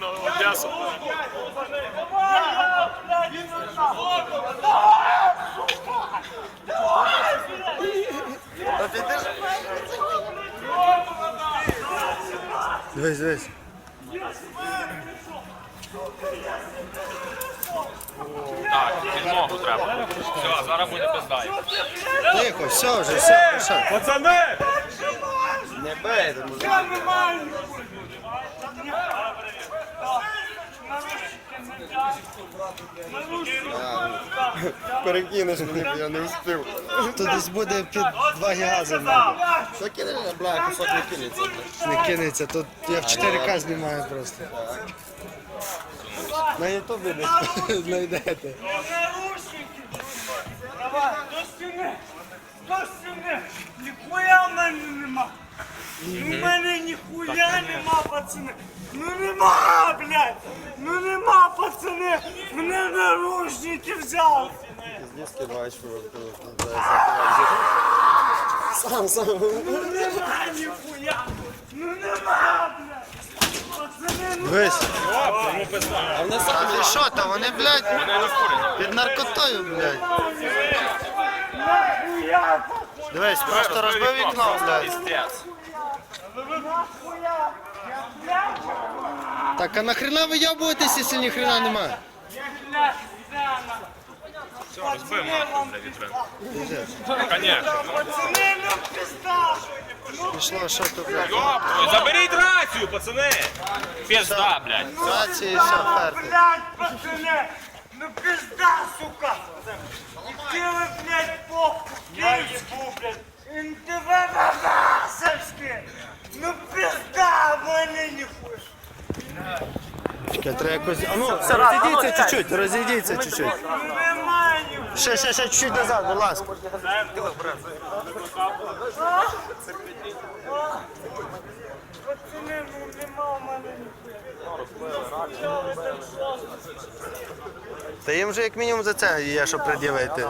На Одесу. Дивись, дивись. Так, підмогу треба. Все, зараз буде пиздай. Тихо, все вже, все, все. Пацани! Не бейте, Перекинеш мені, я не встиг. Тут десь буде під 2 гіга за мене. Що кинеш, бля, кусок не кинеться. Не кинеться, тут я в 4К знімаю просто. На ютубі десь знайдете. Давай, до стіни! До стіни! Ніхуя в мене нема! У мене ніхуя нема, пацани! Ну нема, блядь! Ну нема, пацани! Мене наручники взяли! Диски бачиш, Сам, сам. Ну нема ніхуя! Ну нема, блядь! Пацани, ну Дивись. А вони самі. Ти що там, вони, блядь, під наркотою, блядь. нахуя! Дивись, просто розбив вікно, блядь. Так, а нахрена ви ябуєтесь, якщо ні хрена немає? я, блядь, Зяна! Все, розбив нахуй, бля, вітрин. Конечно. Пацани, ну пизда! Ну Пішло, що тут, блядь. Йоп, твою, заберіть рацію, пацани! Пізда, блядь. Ситуації, все, ферти. Блядь, пацаны! Ну пизда, сука! Где вы, блядь, по Киевску, блядь? НТВ Бабасовский! Пизда, блин, нихуя! Чекай, треба якось... А ну, розійдіться чуть-чуть, розійдіться чуть-чуть. Ну нема нихуя! Ще, ще, ще чуть-чуть назад, будь ласка. Ну нема мене! Та їм вже як мінімум за це є, що пред'явити.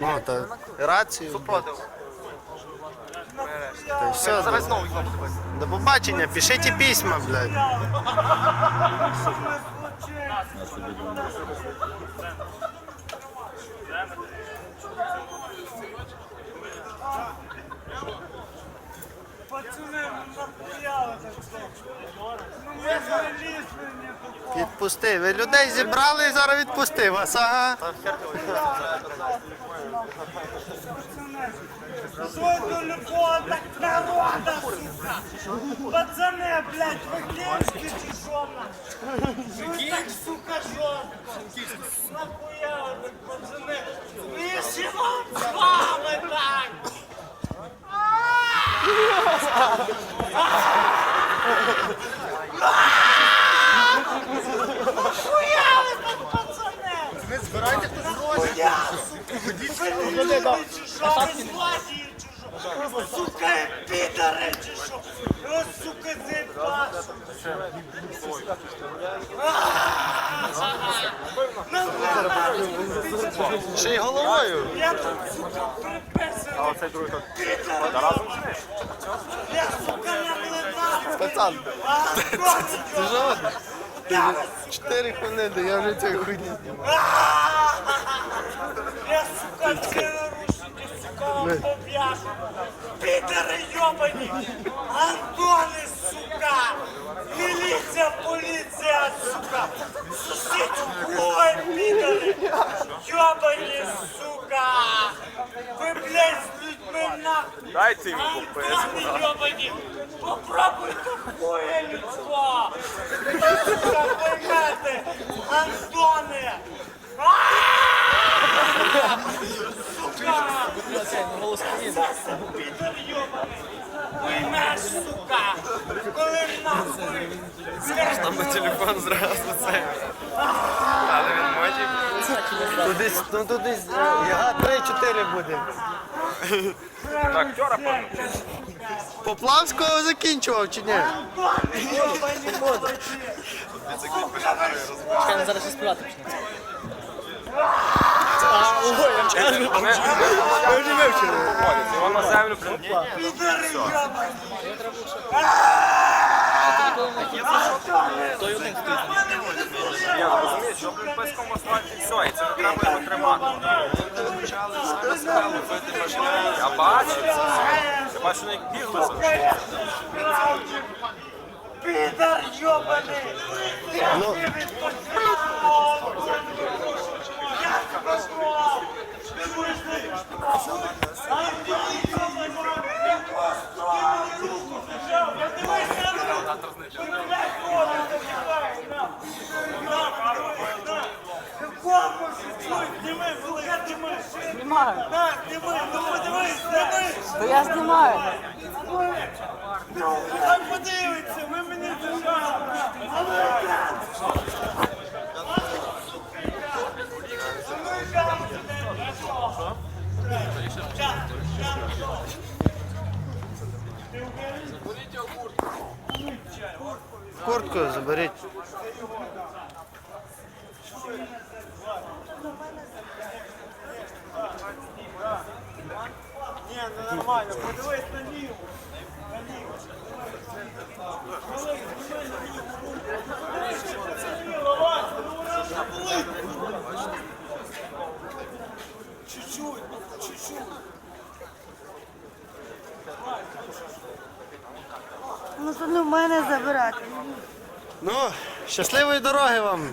Ну, та рацію. Та й все, до, до побачення, пишіть письма, блядь. Пацаны, ну нахуя вы так все? Ну мы залезли не попали! Відпусти. Ви людей зібрали і зараз відпусти вас, ага. Что это любого так народа, сука? Пацаны, блядь, вы киевские чешона. Вы так, сука, жестко. Нахуя вы так, пацаны? Вы Вы збираєте Нахуя, сука? Вы не любите чужого, вы злодії чужого. Сука, підари чужого. О, сука, заебаш. Ще й головою. Я тут, сука, приписаний. А оцей другий Підари. Я, сука, наблюдав. Пацан, А, ти жодний. Ти чотири хвилини, я вже цієї хуйні знімаю. Я, сука, ці наручники, сука, вам пов'яжу. Пітери йобані! Антони, сука! Міліція, поліція, сука! Сусіть хуй, підари! Йобані, сука! Ви, блядь, з людьми нахуй! Дайте йому Антони, йобані! Попробуйте хуя людського! Сука, поймете! Антони! Підер йобаний! Поймеш, сука! Коли нахуй! Там на телефон зразу це. Але він може. Тут десь, ну тут десь, яга 3-4 буде. Так, актера. Поплавського закінчував чи ні? Чекай, зараз співати почне. Його на землю прилетіло. Я розумію, що в Липецькому асфальті все, і це не треба його тримати. Я бачу, я бачу, як бігли за ним. Підар, йобаний! Ну, Я брав! Ти будеш! Я дивись на руку! Ти мене ходиш, забігай! На! На, на! Ти корпус, чуй, зніми, велика, зніми! Знімаю. На, зніми, ну подивись, зніми! То. Хай подивиться, ви мені зажали! Куртку заберіть. Ні, ну нормально, подивись на ліву. На ліву. Чуть-чуть, чуть-чуть. Ну то не в мене забирати. Ну, щасливої дороги вам,